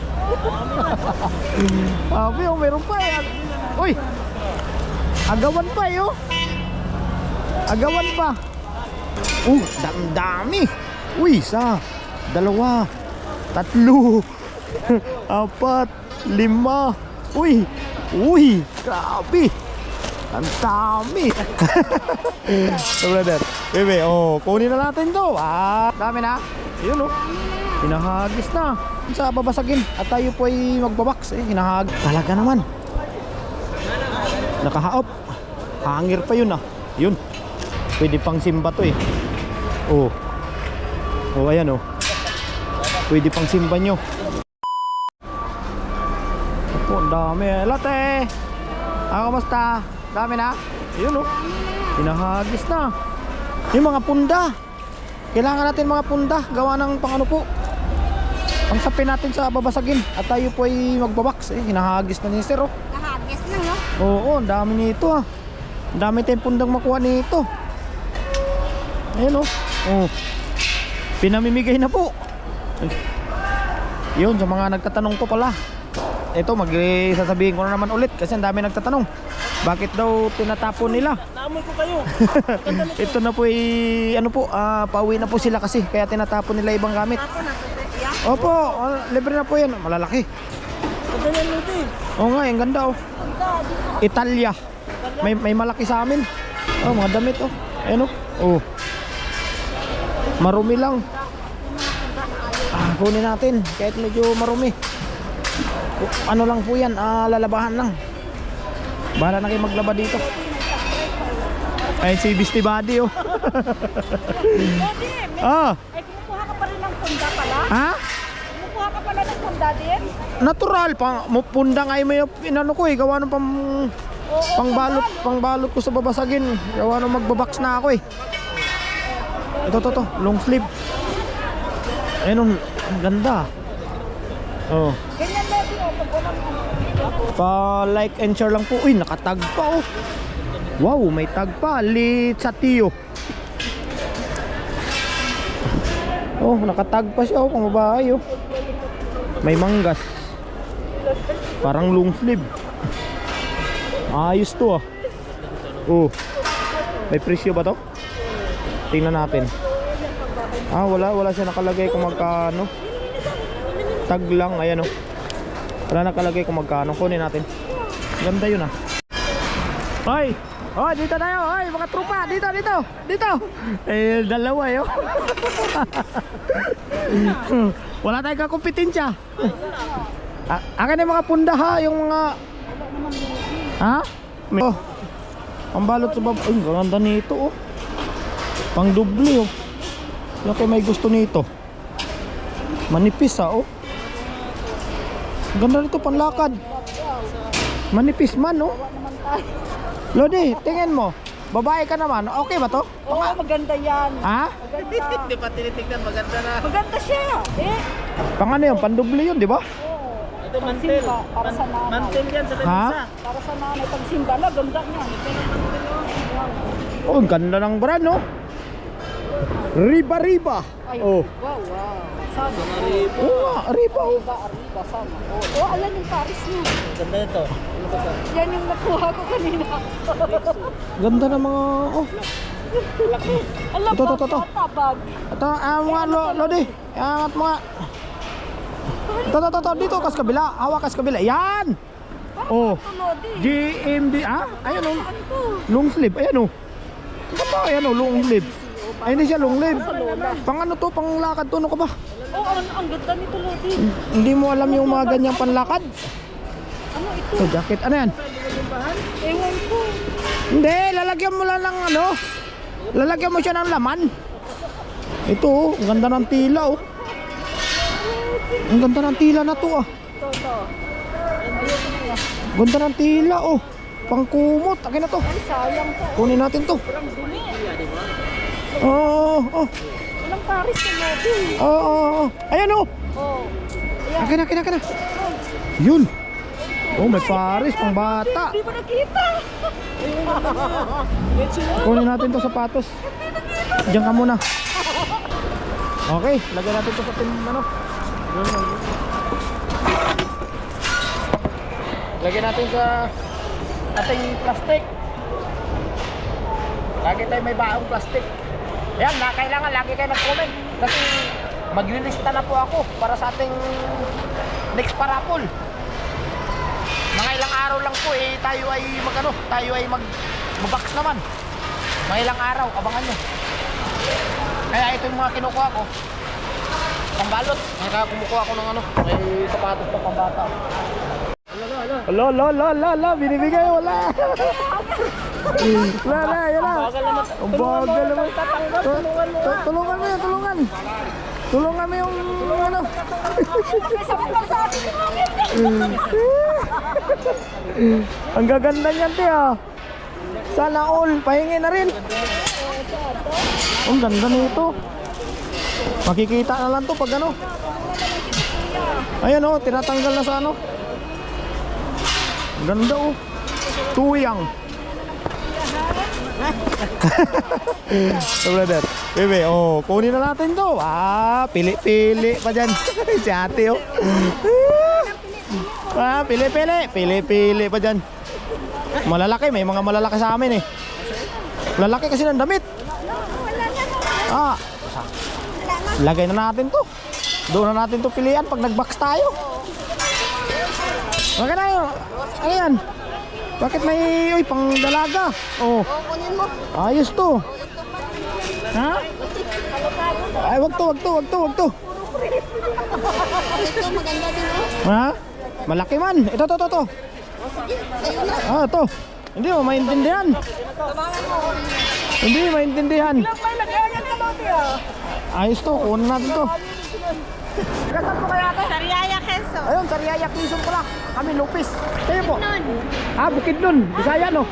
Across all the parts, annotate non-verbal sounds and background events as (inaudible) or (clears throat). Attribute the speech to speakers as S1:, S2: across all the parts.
S1: (laughs) Dami.
S2: Sabi, oh, meron pa eh. Uy! Agawan pa eh, oh. Agawan pa. Uh, dami. Uy, isa, dalawa, tatlo, (laughs) apat, lima. Uy, uy, grabe. Ang dami. so, (laughs) brother, bebe, oh, kunin na natin to. Ah, dami na. Yun, oh. Hinahagis na. Sa babasagin. At tayo po ay magbabaks. Eh, hinahag. Talaga naman. Nakahaop. Hangir pa yun ah. Yun. Pwede pang simba to eh. Oh. Oh, ayan oh. Pwede pang simba nyo. Ang dami eh. Latte! Ah, kamusta? Dami na? Yun oh. Hinahagis na. Yung mga punda. Kailangan natin mga punda. Gawa ng pang po. Ang sapin natin sa babasagin. At tayo po ay magbabaks. Eh, hinahagis na ni Sir oh.
S1: Kahagis na, no?
S2: Oo, ang dami nito ah. Ang dami tayong pundang makuha nito. Ayun oh. Oh. Pinamimigay na po. Yun, sa mga nagtatanong ko pala. Ito, mag sasabihin ko na naman ulit kasi ang dami nagtatanong. Bakit daw tinatapon nila?
S3: Naamoy ko kayo. (laughs)
S2: Ito na po ay, ano po, ah, pauwi na po sila kasi kaya tinatapon nila ibang gamit.
S1: Ako na.
S2: Opo, ah, libre na po yan. Malalaki.
S3: Ganyan mo ito eh.
S2: Oo nga, ang ganda oh. Italia. May may malaki sa amin. Oh, mga damit oh. Ayun oh. Oh. Marumi lang. Ah, kunin natin kahit medyo marumi. Ano lang po 'yan, ah, lalabahan lang. Bahala na kayo maglaba dito. Ay, si Beastie Buddy oh.
S1: Daddy,
S2: ah,
S1: ay kumukuha ka pa rin ng punda pala?
S2: ha?
S1: Ka pala ng punda din?
S2: Natural pang punda nga may inano ko eh, gawa ng pang
S1: Oo,
S2: pangbalot, pangbalot ko sa babasagin. Gawa nung magbabaks na ako eh. Ito, to, to, long sleeve. Ayun, ang ganda. Oh.
S1: Ganyan oh. Pag walang ano.
S2: Pa like and share lang po. Uy, nakatag pa oh. Wow, may tag pa. Lit sa tiyo. Oh, nakatag pa siya oh, pang babae oh. May manggas. Parang long sleeve. Ayos to ah. Oh. May presyo ba to? Tingnan natin. Ah, wala, wala siya nakalagay kung magkano. Tag lang, ayan oh. Wala nakalagay kung magkano. Kunin natin. Ganda yun ah. Hoy! Hoy, dito tayo! Hoy, mga trupa! Dito, dito! Dito! Eh, dalawa yun. (laughs) Wala tayong kakumpetensya. Ah, akin yung mga punda ha, yung mga... Ha? Oh. Ang balot sa baba. Ay, ganda nito oh. Pang dubli oh. Yan kayo may gusto nito. Manipis ha oh. Ganda nito panlakad. Manipis man oh. Lodi, tingin mo. Babae ka naman. Okay ba to?
S1: Oo, maganda yan.
S2: Ha?
S1: Maganda. (laughs)
S3: Hindi pa tinitignan maganda na.
S1: maganda siya. Eh,
S2: Pang ano yun? Pandubli yun, di ba?
S3: Ito mantel.
S1: Para sa nanay.
S3: Mantel yan sa
S2: Ha?
S3: lamisa.
S1: para sa nanay pagsimba la, ganda niya.
S2: Oh, ang ganda ng brand, no? Riba Riba.
S1: Ay,
S2: Oh.
S1: wow, wow. Sana.
S2: Oo nga, Riba. Oh.
S1: Arriba, arriba, sana. Oh, oh alam yung Paris niya.
S3: Ganda ito. Ano ba ito?
S1: Yan yung nakuha ko kanina.
S2: Ganda ng mga... Oh.
S1: Alam
S2: Ito, ito, ito, ito.
S1: Tabag.
S2: Ito, ah, mga lo, Lodi. Angat mga... Ito, ito, ito, ito. Dito, kas kabila. Hawak kas kabila. Yan! Oh. GMB, ah? Ayan, oh. Long sleeve. Ayan, oh. Ano ba? Ayan, oh. Long sleeve. Ay, hindi siya long
S1: lola.
S2: Pang ano to? Pang lakad to? Ano ka ba?
S1: Oh, ang, ang ganda nito, Lodi.
S2: Hindi mo alam yung mga ganyang panlakad?
S1: Ano ito?
S2: Ito, jacket. Ano yan?
S1: Ewan ko.
S2: Hindi, lalagyan mo lang ng ano. Lalagyan mo siya ng laman. Ito, oh, ang ganda ng tila, oh. Ang ganda ng tila na to, ah.
S1: Ito, ito.
S2: Ganda ng tila, oh. Pangkumot, akin na to.
S1: Ay, sayang to.
S2: Kunin natin to. Oo, oh, oh,
S1: Walang Paris na Lodi.
S2: oh, oh, oh. Ayan, oh.
S1: Oh. Ayan.
S2: Akin na, akin na, akin na. Yun. Oh, may Paris, pang bata.
S1: Di ba nakita?
S2: Kunin natin to sapatos. Diyan ka muna. Okay, lagyan natin to sa tin ano. Lagyan natin sa ating plastic. Lagi tayo may baong plastic. Yan, na kailangan lagi kayo nag-comment kasi maglilista na po ako para sa ating next parapol. Mga ilang araw lang po eh tayo ay magano, tayo ay mag mabox naman. Mga ilang araw, abangan nyo. Kaya ito yung mga kinukuha ko. Pambalot. Kaya kumukuha ko ng ano, may sapatos pa pambata. Ala, ala, ala, ala, ala, binibigay, wala. (laughs) Wala na, yan na. Ang bagal naman. Tu- tu- Tulungan mo yun, tulungan. Tulungan mo yung ano. Ang gaganda niyan, te ah. Sana all, pahingi na rin. Ang ganda nito. Makikita na lang to pag ano. Ayan oh, tinatanggal na sa ano. Ganda oh. Tuyang. So (laughs) brother, bebe, oh, kunin na natin to. Ah, pili-pili pa dyan. (laughs) si ate oh. (laughs) ah, pili-pili. Pili-pili pa dyan. Malalaki, may mga malalaki sa amin eh. Lalaki kasi ng damit. Ah, lagay na natin to. Doon na natin to pilihan pag nag-box tayo. Wag na yun. Ano yan? Bakit may uy, pang dalaga? Oh. Ayos to. Ha? Ay, wag to, wag to, wag to, wag to.
S1: Ito, maganda din oh.
S2: Ha? Malaki man. Ito, to, to, to. Ah, to. Hindi mo maintindihan. Hindi maintindihan. Ayos to, kunin natin to.
S1: Nasaan po kaya? Sariaya Quezon.
S2: Ayun, Sariaya, Quezon pala. Kami, Lupis. Kayo po?
S1: Nun.
S2: Ah, Bukidnon. Bisaya, no?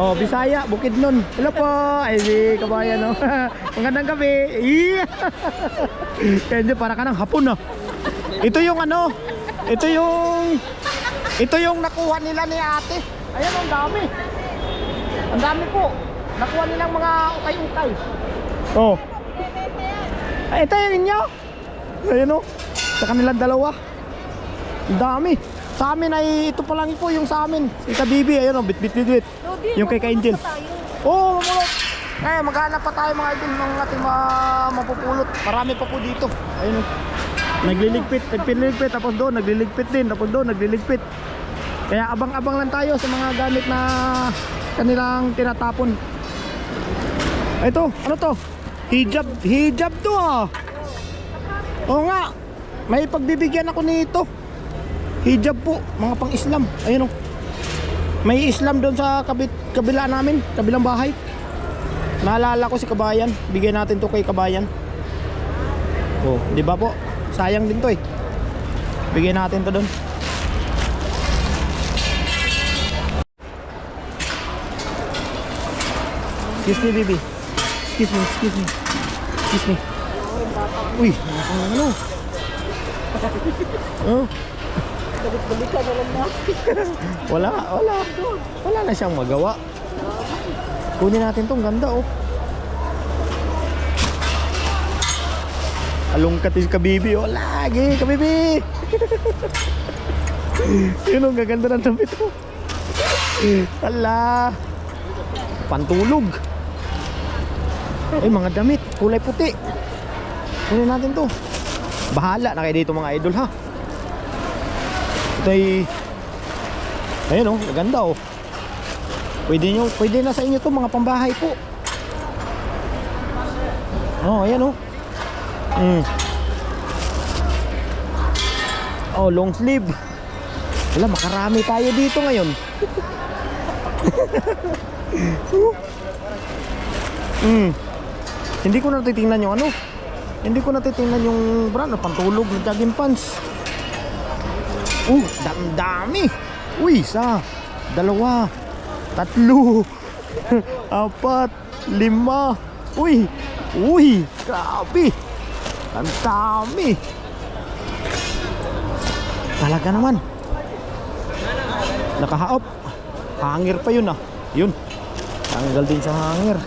S2: Oh, Bisaya, Bukidnon. Hello po. Ay, si kabayan, no? Magandang (laughs) gabi. Iya. (laughs) Kaya para ka ng hapon, no? Ito yung ano, ito yung, ito yung nakuha nila ni ate. Ayan, ang dami. Ang dami po. Nakuha nilang mga ukay-ukay. Oh. Ay, ito yung inyo. Ayan, oh. Sa kanilang dalawa. Ang dami. Sa amin ay ito pa lang po yung sa amin. Si Kabibi, ayun oh, bit bit bit bit. Yung kay Ka-Angel. Oo, oh, mamulot. Kaya maghanap pa tayo mga idol ng ating mga mapupulot. Marami pa po dito. Ayun oh. Nagliligpit, nagpililigpit, tapos doon, nagliligpit din, tapos doon, nagliligpit. Kaya abang-abang lang tayo sa mga gamit na kanilang tinatapon. Ito, ano to? Hijab, hijab to ah. Oo nga, may pagbibigyan ako nito. Hijab po, mga pang-Islam. Ayun oh. May Islam doon sa kabit, kabila namin, kabilang bahay. Naalala ko si Kabayan. Bigyan natin to kay Kabayan. Oh, di ba po? Sayang din to eh. Bigyan natin to doon. Excuse me, baby. Excuse me, excuse me. Excuse me. Uy, ano? (laughs) Oh.
S1: Balik-balikan na lang na. (laughs)
S2: Wala, wala. Wala na siyang magawa. Kunin natin tong ganda oh. Alungkat si Kabibi oh. Lagi, Kabibi. (laughs) Yun ang gaganda ng damit oh. Ala. Pantulog. Ay, mga damit. Kulay puti. Kunin natin to. Bahala na kayo dito mga idol ha. Ay Ayun oh, maganda oh. Pwede nyo, pwede na sa inyo to mga pambahay po. Oh, ayan oh. Mm. Oh, long sleeve. Wala, makarami tayo dito ngayon. (laughs) mm. Hindi ko natitingnan yung ano. Hindi ko natitingnan yung brand na pantulog na jogging pants. Uh, dam dami. Uy, isa, dalawa, tatlo, (laughs) apat, lima. Uy, uy, grabe. Ang dami. Talaga naman. Nakahaop. Hangir pa yun ah. Yun. Tanggal din sa hangir.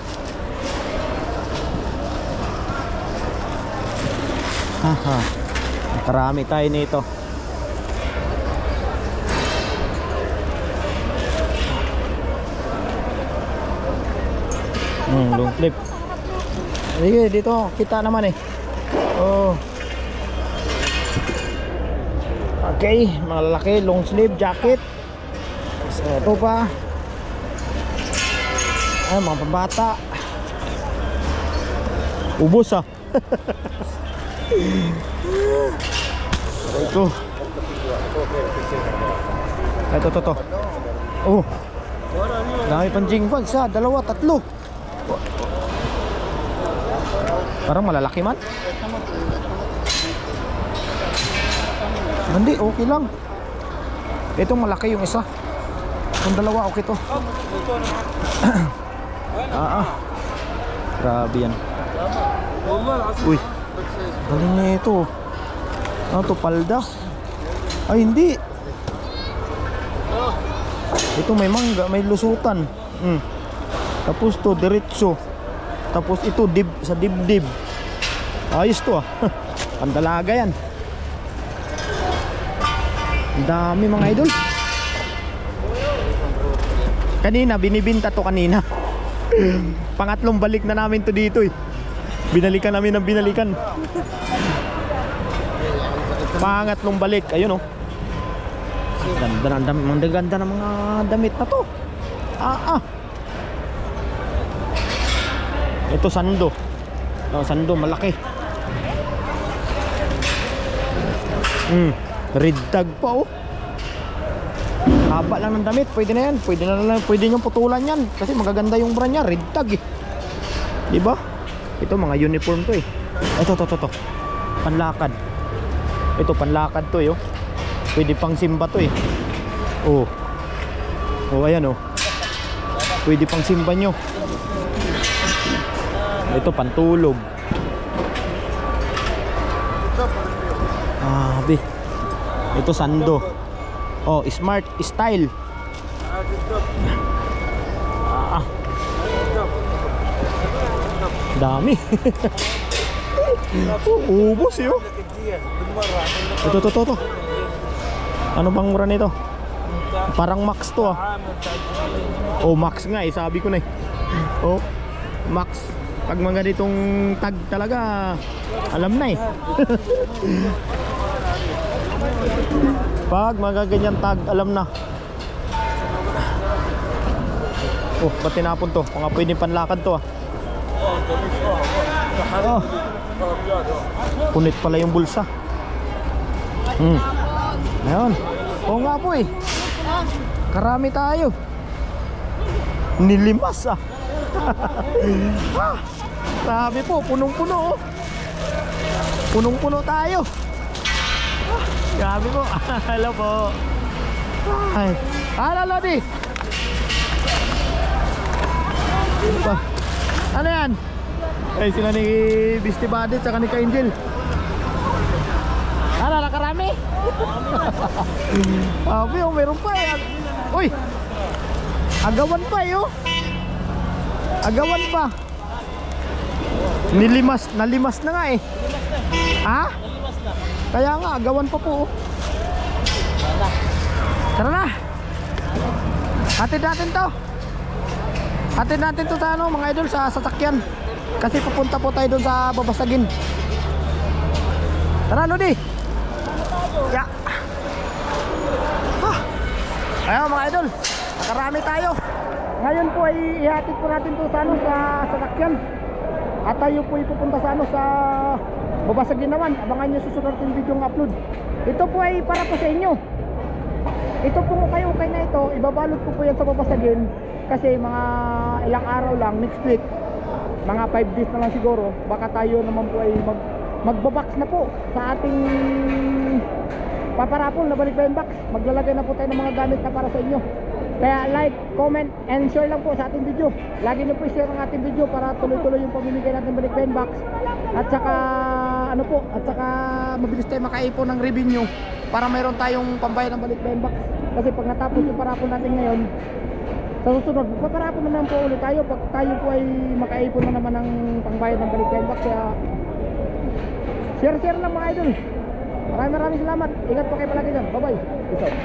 S2: Haha. Karami tayo nito. Hmm, long clip. Sige, dito kita naman eh. Oh. Okay, mga lalaki, long sleeve jacket. So, ito pa. Ay, mga pambata. Ubus ah. (laughs) ito. Ito, ito, ito. Oh. Dami pang jingbags ha. Dalawa, tatlo. Parang malalaki man. Hindi, okay lang. Itong malaki yung isa. Yung dalawa, okay to. (clears throat) ah, ah. Grabe yan. Uy. Galing na ito. Ano to, palda? Ay, hindi. Ito may mangga, may lusutan. Mm. Tapos to, diretso. Tapos ito, dib, sa dibdib. Ayos to ah. (laughs) Pandalaga yan. Ang dami mga idol. Kanina, binibinta to kanina. (laughs) Pangatlong balik na namin to dito eh. Binalikan namin ng binalikan. Pangatlong balik. Ayun oh. Ganda ng dam- ang ganda ng mga damit na to. Ah ah. Ito sando. Oh, sando malaki. Hmm, red tag pa oh. Haba lang ng damit, pwede na yan. Pwede na lang, pwede nyo putulan yan kasi magaganda yung brand niya, red tag eh. 'Di ba? Ito mga uniform to eh. Ito to to to. Panlakad. Ito panlakad to eh. oh. Pwede pang simba to eh. Oh. Oh, ayan oh. Pwede pang simba nyo. Ito pantulog. Ah, be. Ito sando. Oh, smart style. Ah. Dami. (laughs) oh, ubos yun. Ito, ito, ito, ito. Ano bang mura nito? Parang max to ah. Oh, max nga eh, sabi ko na eh. Oh, max. Pag mga ganitong tag talaga, alam na eh. (laughs) Pag mga ganyan tag, alam na. Oh, ba't tinapon to? Mga pwedeng panlakad to ah. Oh. Punit pala yung bulsa. Hmm. Ayun. Oo nga po eh. Karami tayo. Nilimas ah. Ah. Sabi po, punong-puno oh. Punong-puno tayo. Ah, Grabe po. (laughs) Hello po. Ay. Hello, Lodi. Pa? Ano yan? Ay, sila ni Beastie Buddy tsaka ni Ka-Angel. Ano, nakarami? (laughs) Sabi, oh, meron pa eh. Uy! Agawan pa eh, oh. Agawan pa. Nilimas, nalimas na nga eh. Ha? Kaya nga, agawan pa po. oh. Tara na. Hatid natin to. Hatid natin to sa ano, mga idol sa sasakyan. Kasi pupunta po tayo doon sa babasagin. Tara, Lodi. Ya. Ah. Ayun mga idol, nakarami tayo. Po ay ihatid po natin to sa ano, sa sasakyan. At tayo po ipupunta sa ano, sa babasagin naman. Abangan nyo susunod yung video ng upload. Ito po ay para po sa inyo. Ito po kayo okay na ito, ibabalot ko po yan sa babasagin kasi mga ilang araw lang next week mga 5 days na lang siguro baka tayo naman po ay mag magbabox na po sa ating paparapol na balikbayan box maglalagay na po tayo ng mga gamit na para sa inyo kaya like, comment, and share lang po sa ating video. Lagi nyo po i-share ang ating video para tuloy-tuloy yung pamimigay natin balikbayan box. At saka ano po at saka mabilis tayo makaipon ng revenue para mayroon tayong pambayad ng balikbayan box. Kasi pag natapos yung parapol natin ngayon sa susunod, paparapon na naman po ulit tayo pag tayo po ay makaipon na naman ng pangbayad ng balikbayan box. Kaya share share lang mga idol. Maraming maraming salamat. Ingat po kayo palagi dyan. Bye bye peace